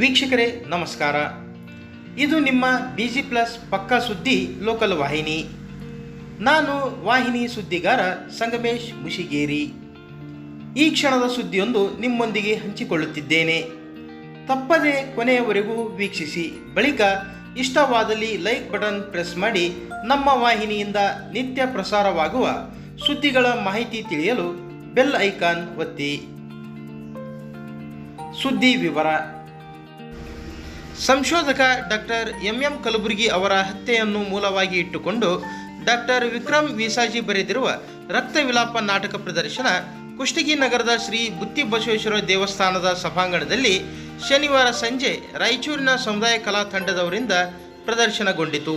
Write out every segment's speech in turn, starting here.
ವೀಕ್ಷಕರೇ, ನಮಸ್ಕಾರ. ಇದು ನಿಮ್ಮ ಬಿ ಜಿ ಪ್ಲಸ್ ಪಕ್ಕಾ ಸುದ್ದಿ ಲೋಕಲ್ ವಾಹಿನಿ. ನಾನು ವಾಹಿನಿ ಸುದ್ದಿಗಾರ ಸಂಗಮೇಶ್ ಮುಷಿಗೇರಿ. ಈ ಕ್ಷಣದ ಸುದ್ದಿಯೊಂದು ನಿಮ್ಮೊಂದಿಗೆ ಹಂಚಿಕೊಳ್ಳುತ್ತಿದ್ದೇನೆ. ತಪ್ಪದೇ ಕೊನೆಯವರೆಗೂ ವೀಕ್ಷಿಸಿ. ಬಳಿಕ ಇಷ್ಟವಾದಲ್ಲಿ ಲೈಕ್ ಬಟನ್ ಪ್ರೆಸ್ ಮಾಡಿ ನಮ್ಮ ವಾಹಿನಿಯಿಂದ ನಿತ್ಯ ಪ್ರಸಾರವಾಗುವ ಸುದ್ದಿಗಳ ಮಾಹಿತಿ ತಿಳಿಯಲು ಬೆಲ್ ಐಕಾನ್ ಒತ್ತಿ. ಸುದ್ದಿ ವಿವರ. ಸಂಶೋಧಕ ಡಾಕ್ಟರ್ ಎಂ ಎಂ ಕಲಬುರ್ಗಿ ಅವರ ಹತ್ಯೆಯನ್ನು ಮೂಲವಾಗಿ ಇಟ್ಟುಕೊಂಡು ಡಾಕ್ಟರ್ ವಿಕ್ರಮ್ ವಿಸಾಜಿ ಬರೆದಿರುವ ರಕ್ತ ವಿಲಾಪ ನಾಟಕ ಪ್ರದರ್ಶನ ಕುಷ್ಟಗಿ ನಗರದ ಶ್ರೀ ಬುತ್ತಿ ಬಸವೇಶ್ವರ ದೇವಸ್ಥಾನದ ಸಭಾಂಗಣದಲ್ಲಿ ಶನಿವಾರ ಸಂಜೆ ರಾಯಚೂರಿನ ಸಮುದಾಯ ಕಲಾ ತಂಡದವರಿಂದ ಪ್ರದರ್ಶನಗೊಂಡಿತು.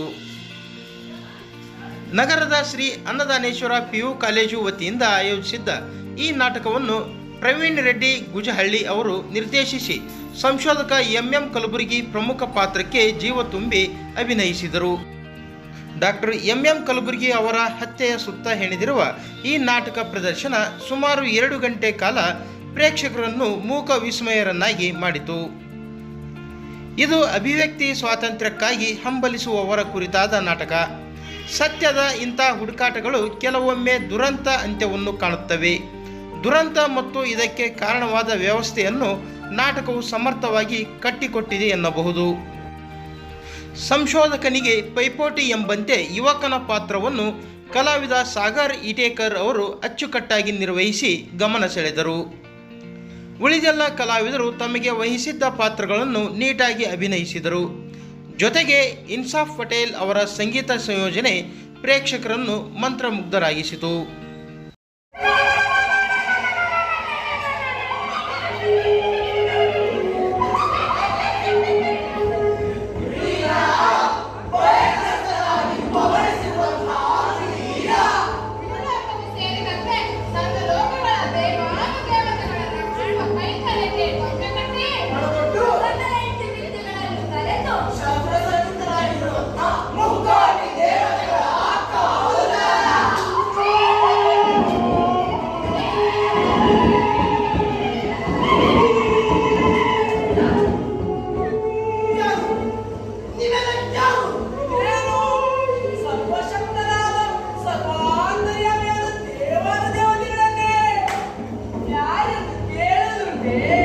ನಗರದ ಶ್ರೀ ಅನ್ನದಾನೇಶ್ವರ ಪಿಯು ಕಾಲೇಜು ವತಿಯಿಂದ ಆಯೋಜಿಸಿದ್ದ ಈ ನಾಟಕವನ್ನು ಪ್ರವೀಣ್ ರೆಡ್ಡಿ ಗುಜಹಳ್ಳಿ ಅವರು ನಿರ್ದೇಶಿಸಿ ಸಂಶೋಧಕ ಎಂ ಎಂ ಕಲಬುರ್ಗಿ ಪ್ರಮುಖ ಪಾತ್ರಕ್ಕೆ ಜೀವ ತುಂಬಿ ಅಭಿನಯಿಸಿದರು. ಡಾಕ್ಟರ್ ಎಂ ಎಂ ಕಲಬುರ್ಗಿ ಅವರ ಹತ್ಯೆಯ ಸುತ್ತ ಹೆಣೆದಿರುವ ಈ ನಾಟಕ ಪ್ರದರ್ಶನ ಸುಮಾರು ಎರಡು ಗಂಟೆ ಕಾಲ ಪ್ರೇಕ್ಷಕರನ್ನು ಮೂಕ ವಿಸ್ಮಯರನ್ನಾಗಿ ಮಾಡಿತು. ಇದು ಅಭಿವ್ಯಕ್ತಿ ಸ್ವಾತಂತ್ರ್ಯಕ್ಕಾಗಿ ಹಂಬಲಿಸುವವರ ಕುರಿತಾದ ನಾಟಕ. ಸತ್ಯದ ಇಂಥ ಹುಡುಕಾಟಗಳು ಕೆಲವೊಮ್ಮೆ ದುರಂತ ಅಂತ್ಯವನ್ನು ಕಾಣುತ್ತವೆ. ದುರಂತ ಮತ್ತು ಇದಕ್ಕೆ ಕಾರಣವಾದ ವ್ಯವಸ್ಥೆಯನ್ನು ನಾಟಕವು ಸಮರ್ಥವಾಗಿ ಕಟ್ಟಿಕೊಟ್ಟಿದೆ ಎನ್ನಬಹುದು. ಸಂಶೋಧಕನಿಗೆ ಪೈಪೋಟಿ ಎಂಬಂತೆ ಯುವಕನ ಪಾತ್ರವನ್ನು ಕಲಾವಿದ ಸಾಗರ್ ಇಟೇಕರ್ ಅವರು ಅಚ್ಚುಕಟ್ಟಾಗಿ ನಿರ್ವಹಿಸಿ ಗಮನ ಸೆಳೆದರು. ಉಳಿದೆಲ್ಲ ಕಲಾವಿದರು ತಮಗೆ ವಹಿಸಿದ್ದ ಪಾತ್ರಗಳನ್ನು ನೀಟಾಗಿ ಅಭಿನಯಿಸಿದರು. ಜೊತೆಗೆ ಇನ್ಸಾಫ್ ಪಟೇಲ್ ಅವರ ಸಂಗೀತ ಸಂಯೋಜನೆ ಪ್ರೇಕ್ಷಕರನ್ನು ಮಂತ್ರಮುಗ್ಧರಾಗಿಸಿತು. Amém.